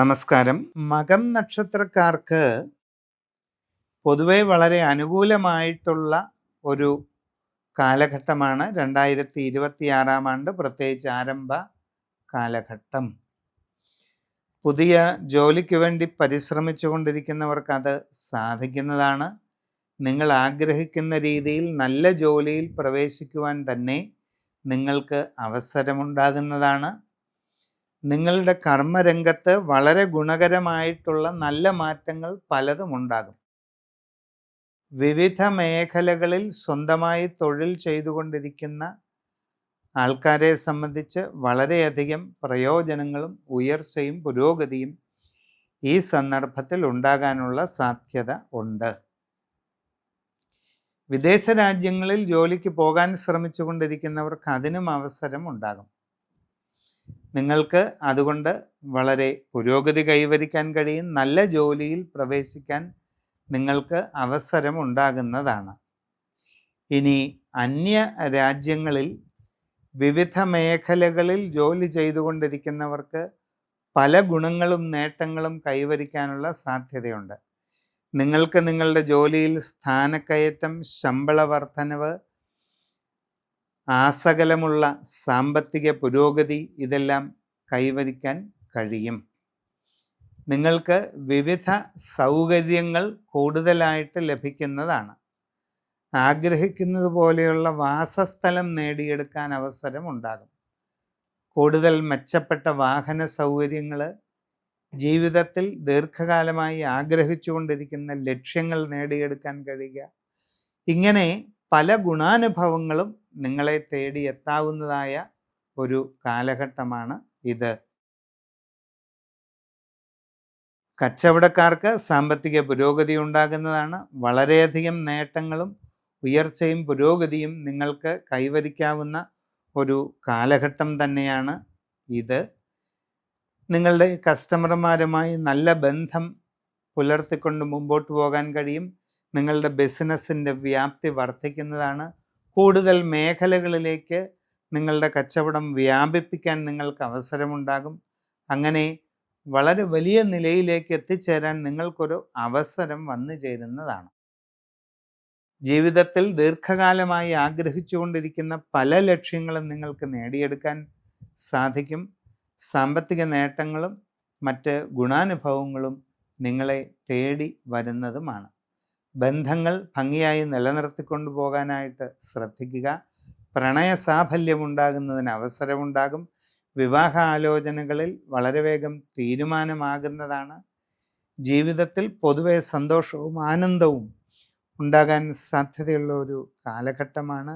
നമസ്കാരം. മകം നക്ഷത്രക്കാർക്ക് പൊതുവെ വളരെ അനുകൂലമായിട്ടുള്ള ഒരു കാലഘട്ടമാണ്. രണ്ടായിരത്തി ഇരുപത്തി ആറാം ആണ്ട് പ്രത്യേകിച്ച് ആരംഭ കാലഘട്ടം. പുതിയ ജോലിക്ക് വേണ്ടി പരിശ്രമിച്ചു കൊണ്ടിരിക്കുന്നവർക്ക് അത് സാധിക്കുന്നതാണ്. നിങ്ങൾ ആഗ്രഹിക്കുന്ന രീതിയിൽ നല്ല ജോലിയിൽ പ്രവേശിക്കുവാൻ തന്നെ നിങ്ങൾക്ക് അവസരമുണ്ടാകുന്നതാണ്. നിങ്ങളുടെ കർമ്മരംഗത്ത് വളരെ ഗുണകരമായിട്ടുള്ള നല്ല മാറ്റങ്ങൾ പലതും ഉണ്ടാകും. വിവിധ മേഖലകളിൽ സ്വന്തമായി തൊഴിൽ ചെയ്തുകൊണ്ടിരിക്കുന്ന ആൾക്കാരെ സംബന്ധിച്ച് വളരെയധികം പ്രയോജനങ്ങളും ഉയർച്ചയും പുരോഗതിയും ഈ സന്ദർഭത്തിൽ ഉണ്ടാകാനുള്ള സാധ്യത ഉണ്ട്. വിദേശ രാജ്യങ്ങളിൽ ജോലിക്ക് പോകാൻ ശ്രമിച്ചുകൊണ്ടിരിക്കുന്നവർക്ക് അതിനും അവസരം ഉണ്ടാകും. നിങ്ങൾക്ക് അതുകൊണ്ട് വളരെ പുരോഗതി കൈവരിക്കാൻ കഴിയും. നല്ല ജോലിയിൽ പ്രവേശിക്കാൻ നിങ്ങൾക്ക് അവസരം ഉണ്ടാകുന്നതാണ്. ഇനി അന്യ രാജ്യങ്ങളിൽ വിവിധ മേഖലകളിൽ ജോലി ചെയ്തുകൊണ്ടിരിക്കുന്നവർക്ക് പല ഗുണങ്ങളും നേട്ടങ്ങളും കൈവരിക്കാനുള്ള സാധ്യതയുണ്ട്. നിങ്ങൾക്ക് നിങ്ങളുടെ ജോലിയിൽ സ്ഥാനക്കയറ്റം ശമ്പള വർധനവ് ആസകലമുള്ള സാമ്പത്തിക പുരോഗതി ഇതെല്ലാം കൈവരിക്കാൻ കഴിയും. നിങ്ങൾക്ക് വിവിധ സൗകര്യങ്ങൾ കൂടുതലായിട്ട് ലഭിക്കുന്നതാണ്. ആഗ്രഹിക്കുന്നത് പോലെയുള്ള വാസസ്ഥലം നേടിയെടുക്കാൻ അവസരം ഉണ്ടാകും. കൂടുതൽ മെച്ചപ്പെട്ട വാഹന സൗകര്യങ്ങൾ ജീവിതത്തിൽ ദീർഘകാലമായി ആഗ്രഹിച്ചുകൊണ്ടിരിക്കുന്ന ലക്ഷ്യങ്ങൾ നേടിയെടുക്കാൻ കഴിയുക. ഇങ്ങനെ പല ഗുണാനുഭവങ്ങളും നിങ്ങളെ തേടി എത്താവുന്നതായ ഒരു കാലഘട്ടമാണ് ഇത്. കച്ചവടക്കാർക്ക് സാമ്പത്തിക പുരോഗതി ഉണ്ടാകുന്നതാണ്. വളരെയധികം നേട്ടങ്ങളും ഉയർച്ചയും പുരോഗതിയും നിങ്ങൾക്ക് കൈവരിക്കാവുന്ന ഒരു കാലഘട്ടം തന്നെയാണ് ഇത്. നിങ്ങളുടെ കസ്റ്റമർമാരുമായി നല്ല ബന്ധം പുലർത്തിക്കൊണ്ട് മുമ്പോട്ട് പോകാൻ കഴിയും. നിങ്ങളുടെ ബിസിനസ്സിന്റെ വ്യാപ്തി വർദ്ധിക്കുന്നതാണ്. കൂടുതൽ മേഖലകളിലേക്ക് നിങ്ങളുടെ കച്ചവടം വ്യാപിപ്പിക്കാൻ നിങ്ങൾക്ക് അവസരമുണ്ടാകും. അങ്ങനെ വളരെ വലിയ നിലയിലേക്ക് എത്തിച്ചേരാൻ നിങ്ങൾക്കൊരു അവസരം വന്നു ചേരുന്നതാണ്. ജീവിതത്തിൽ ദീർഘകാലമായി ആഗ്രഹിച്ചുകൊണ്ടിരിക്കുന്ന പല ലക്ഷ്യങ്ങളും നിങ്ങൾക്ക് നേടിയെടുക്കാൻ സാധിക്കും. സാമ്പത്തിക നേട്ടങ്ങളും മറ്റ് ഗുണാനുഭവങ്ങളും നിങ്ങളെ തേടി വരുന്നതുമാണ്. ബന്ധങ്ങൾ ഭംഗിയായി നിലനിർത്തിക്കൊണ്ടു പോകാനായിട്ട് ശ്രദ്ധിക്കുക. പ്രണയ സാഫല്യമുണ്ടാകുന്നതിന് അവസരമുണ്ടാകും. വിവാഹ ആലോചനകളിൽ വളരെ വേഗം തീരുമാനമാകുന്നതാണ്. ജീവിതത്തിൽ പൊതുവെ സന്തോഷവും ആനന്ദവും ഉണ്ടാകാൻ സാധ്യതയുള്ള ഒരു കാലഘട്ടമാണ്.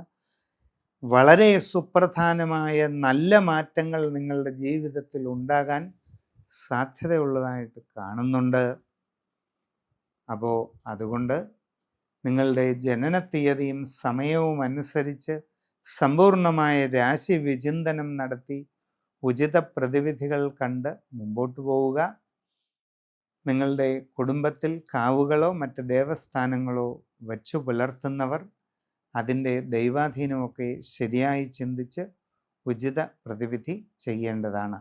വളരെ സുപ്രധാനമായ നല്ല മാറ്റങ്ങൾ നിങ്ങളുടെ ജീവിതത്തിൽ ഉണ്ടാകാൻ സാധ്യതയുള്ളതായിട്ട് കാണുന്നുണ്ട്. അപ്പോൾ അതുകൊണ്ട് നിങ്ങളുടെ ജനന തീയതിയും സമയവും അനുസരിച്ച് സമ്പൂർണമായ രാശി വിചിന്തനം നടത്തി ഉചിത പ്രതിവിധികൾ കണ്ട് മുമ്പോട്ട് പോവുക. നിങ്ങളുടെ കുടുംബത്തിൽ കാവുകളോ മറ്റ് ദേവസ്ഥാനങ്ങളോ വച്ചു പുലർത്തുന്നവർ അതിന്റെ ദൈവാധീനമൊക്കെ ശരിയായി ചിന്തിച്ച് ഉചിത പ്രതിവിധി ചെയ്യേണ്ടതാണ്.